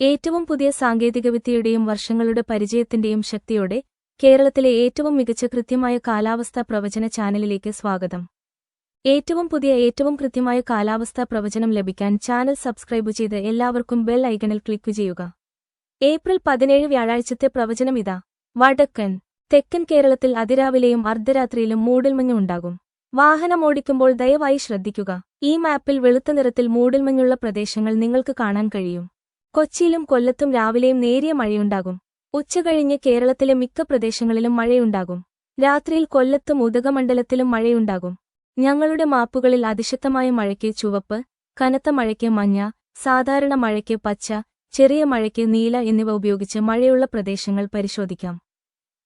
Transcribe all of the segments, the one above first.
ഏറ്റവും പുതിയ സാങ്കേതികവിദ്യയുടെയും വർഷങ്ങളുടെ പരിചയത്തിന്റെയും ശക്തിയോടെ കേരളത്തിലെ ഏറ്റവും മികച്ച കൃത്യമായ കാലാവസ്ഥാ പ്രവചന ചാനലിലേക്ക് സ്വാഗതം. ഏറ്റവും പുതിയ ഏറ്റവും കൃത്യമായ കാലാവസ്ഥാ പ്രവചനം ലഭിക്കാൻ ചാനൽ സബ്സ്ക്രൈബ് ചെയ്ത് എല്ലാവർക്കും ബെൽ ഐക്കണിൽ ക്ലിക്ക് ചെയ്യുക. ഏപ്രിൽ പതിനേഴ് വ്യാഴാഴ്ചത്തെ പ്രവചനം ഇതാ. വടക്കൻ തെക്കൻ കേരളത്തിൽ അതിരാവിലെയും അർദ്ധരാത്രിയിലും മൂടൽമഞ്ഞ് ഉണ്ടാകും. വാഹനമോടിക്കുമ്പോൾ ദയവായി ശ്രദ്ധിക്കുക. ഈ മാപ്പിൽ വെളുത്ത നിറത്തിൽ മൂടൽമഞ്ഞുള്ള പ്രദേശങ്ങൾ നിങ്ങൾക്ക് കാണാൻ കഴിയും. കൊച്ചിയിലും കൊല്ലത്തും രാവിലെയും നേരിയ മഴയുണ്ടാകും. ഉച്ചകഴിഞ്ഞ് കേരളത്തിലെ മിക്ക പ്രദേശങ്ങളിലും മഴയുണ്ടാകും. രാത്രിയിൽ കൊല്ലത്തും ഉദകമണ്ഡലത്തിലും മഴയുണ്ടാകും. ഞങ്ങളുടെ മാപ്പുകളിൽ അതിശക്തമായ മഴയ്ക്ക് ചുവപ്പ് കനത്ത മഴയ്ക്ക് മഞ്ഞ സാധാരണ മഴയ്ക്ക് പച്ച ചെറിയ മഴയ്ക്ക് നീല എന്നിവ ഉപയോഗിച്ച് മഴയുള്ള പ്രദേശങ്ങൾ പരിശോധിക്കാം.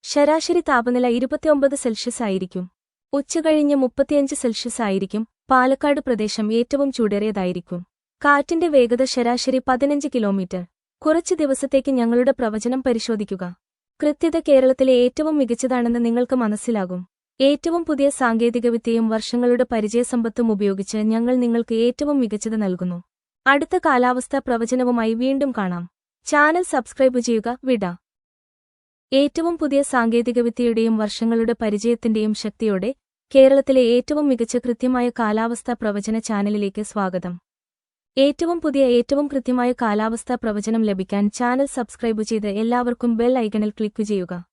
ശരാശരി താപനില ഇരുപത്തിയൊമ്പത് സെൽഷ്യസ് ആയിരിക്കും. ഉച്ചകഴിഞ്ഞ് മുപ്പത്തിയഞ്ച് സെൽഷ്യസ് ആയിരിക്കും. പാലക്കാട് പ്രദേശം ഏറ്റവും ചൂടേറിയതായിരിക്കും. കാറ്റിന്റെ വേഗത ശരാശരി പതിനഞ്ച് കിലോമീറ്റർ. കുറച്ച് ദിവസത്തേക്ക് ഞങ്ങളുടെ പ്രവചനം പരിശോധിക്കുക. കൃത്യത കേരളത്തിലെ ഏറ്റവും മികച്ചതാണെന്ന് നിങ്ങൾക്ക് മനസ്സിലാകും. ഏറ്റവും പുതിയ സാങ്കേതികവിദ്യയും വർഷങ്ങളുടെ പരിചയസമ്പത്തും ഉപയോഗിച്ച് ഞങ്ങൾ നിങ്ങൾക്ക് ഏറ്റവും മികച്ചത് നൽകുന്നു. അടുത്ത കാലാവസ്ഥാ പ്രവചനവുമായി വീണ്ടും കാണാം. ചാനൽ സബ്സ്ക്രൈബ് ചെയ്യുക വിട. ഏറ്റവും പുതിയ സാങ്കേതികവിദ്യയുടെയും വർഷങ്ങളുടെ പരിചയത്തിന്റെയും ശക്തിയോടെ കേരളത്തിലെ ഏറ്റവും മികച്ച കൃത്യമായ കാലാവസ്ഥാ പ്രവചന ചാനലിലേക്ക് സ്വാഗതം. ഏറ്റവും പുതിയ ഏറ്റവും കൃത്യമായ കാലാവസ്ഥാ പ്രവചനം ലഭിക്കാൻ ചാനൽ സബ്സ്ക്രൈബ് ചെയ്ത് എല്ലാവർക്കും ബെൽ ഐക്കണിൽ ക്ലിക്ക് ചെയ്യുക.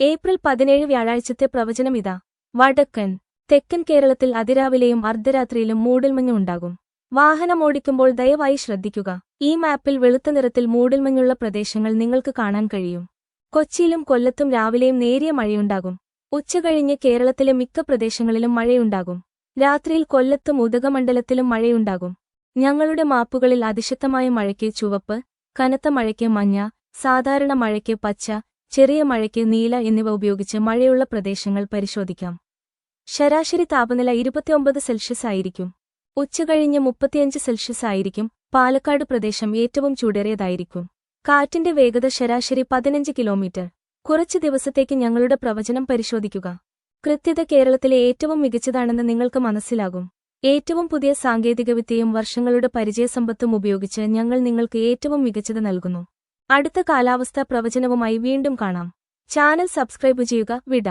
ഏപ്രിൽ പതിനേഴ് വ്യാഴാഴ്ചത്തെ പ്രവചനം ഇതാ. വടക്കൻ തെക്കൻ കേരളത്തിൽ അതിരാവിലെയും അർദ്ധരാത്രിയിലും മൂടൽമഞ്ഞ് ഉണ്ടാകും. വാഹനമോടിക്കുമ്പോൾ ദയവായി ശ്രദ്ധിക്കുക. ഈ മാപ്പിൽ വെളുത്ത നിറത്തിൽ മൂടൽമഞ്ഞുള്ള പ്രദേശങ്ങൾ നിങ്ങൾക്ക് കാണാൻ കഴിയും. കൊച്ചിയിലും കൊല്ലത്തും രാവിലെയും നേരിയ മഴയുണ്ടാകും. ഉച്ചകഴിഞ്ഞ് കേരളത്തിലെ മിക്ക പ്രദേശങ്ങളിലും മഴയുണ്ടാകും. രാത്രിയിൽ കൊല്ലത്തും ഉദകമണ്ഡലത്തിലും മഴയുണ്ടാകും. ഞങ്ങളുടെ മാപ്പുകളിൽ അതിശക്തമായ മഴയ്ക്ക് ചുവപ്പ് കനത്ത മഴയ്ക്ക് മഞ്ഞ സാധാരണ മഴയ്ക്ക് പച്ച ചെറിയ മഴയ്ക്ക് നീല എന്നിവ ഉപയോഗിച്ച് മഴയുള്ള പ്രദേശങ്ങൾ പരിശോധിക്കാം. ശരാശരി താപനില ഇരുപത്തിയൊമ്പത് സെൽഷ്യസ് ആയിരിക്കും. ഉച്ചകഴിഞ്ഞ് മുപ്പത്തിയഞ്ച് സെൽഷ്യസ് ആയിരിക്കും. പാലക്കാട് പ്രദേശം ഏറ്റവും ചൂടേറിയതായിരിക്കും. കാറ്റിന്റെ വേഗത ശരാശരി പതിനഞ്ച് കിലോമീറ്റർ. കുറച്ച് ദിവസത്തേക്ക് ഞങ്ങളുടെ പ്രവചനം പരിശോധിക്കുക. കൃത്യത കേരളത്തിലെ ഏറ്റവും മികച്ചതാണെന്ന് നിങ്ങൾക്ക് മനസ്സിലാകും. ഏറ്റവും പുതിയ സാങ്കേതികവിദ്യയും വർഷങ്ങളുടെ പരിചയസമ്പത്തും ഉപയോഗിച്ച് ഞങ്ങൾ നിങ്ങൾക്ക് ഏറ്റവും മികച്ചത് നൽകുന്നു. അടുത്ത കാലാവസ്ഥാ പ്രവചനവുമായി വീണ്ടും കാണാം. ചാനൽ സബ്സ്ക്രൈബ് ചെയ്യുക വിട.